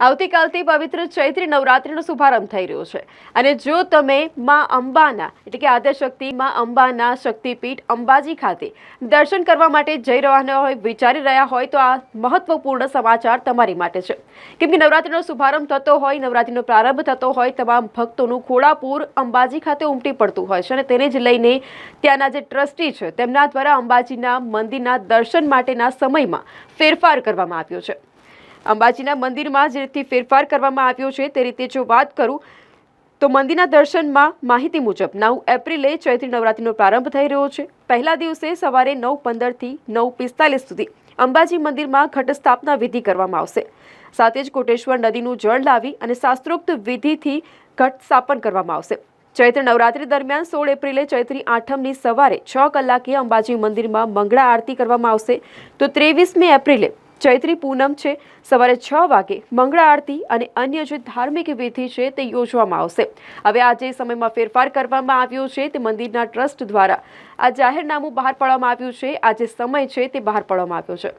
આવતીકાલથી પવિત્ર ચૈત્રી નવરાત્રિનો શુભારંભ થઈ રહ્યો છે. અને જો તમે માં અંબાના, એટલે કે આદ્યશક્તિ માં અંબાના શક્તિપીઠ અંબાજી ખાતે દર્શન કરવા માટે જઈ રહ્યા હોય, વિચારી રહ્યા હોય, તો આ મહત્વપૂર્ણ સમાચાર તમારી માટે છે. કેમ કે નવરાત્રિનો શુભારંભ થતો હોય, નવરાત્રિનો પ્રારંભ થતો હોય, તમામ ભક્તોનું ખોડાપુર અંબાજી ખાતે ઉમટી પડતું હોય છે. અને તેને જ લઈને ત્યાંના જે ટ્રસ્ટી છે, તેમના દ્વારા અંબાજીના મંદિરના દર્શન માટેના સમયમાં ફેરફાર કરવામાં આવ્યો છે. અંબાજીના મંદિરમાં જે રીતથી ફેરફાર કરવામાં આવ્યો છે, તે રીતે જો વાત કરું, તો મંદિરના દર્શનમાં માહિતી મુજબ નવ એપ્રિલે ચૈત્રી નવરાત્રીનો પ્રારંભ થઈ રહ્યો છે. પહેલા દિવસે સવારે નવ પંદરથી નવ પિસ્તાલીસ સુધી અંબાજી મંદિરમાં ઘટ સ્થાપના વિધિ કરવામાં આવશે. સાથે જ કોટેશ્વર નદીનું જળ લાવી અને શાસ્ત્રોક્ત વિધિથી ઘટ સ્થાપન કરવામાં આવશે. ચૈત્ર નવરાત્રી દરમિયાન સોળ એપ્રિલે ચૈત્રી આઠમની સવારે છ કલાકે અંબાજી મંદિરમાં મંગળા આરતી કરવામાં આવશે. તો ત્રેવીસમી એપ્રિલે ચૈત્રી પૂનમ છે. સવારે છ વાગે મંગળા આરતી અને અન્ય જે ધાર્મિક વિધિ છે તે યોજવામાં આવશે. હવે આ જે સમયમાં ફેરફાર કરવામાં આવ્યો છે તે મંદિરના ટ્રસ્ટ દ્વારા. આ જાહેરનામું બહાર પાડવામાં આવ્યું છે. આ જે સમય છે તે બહાર પાડવામાં આવ્યો છે.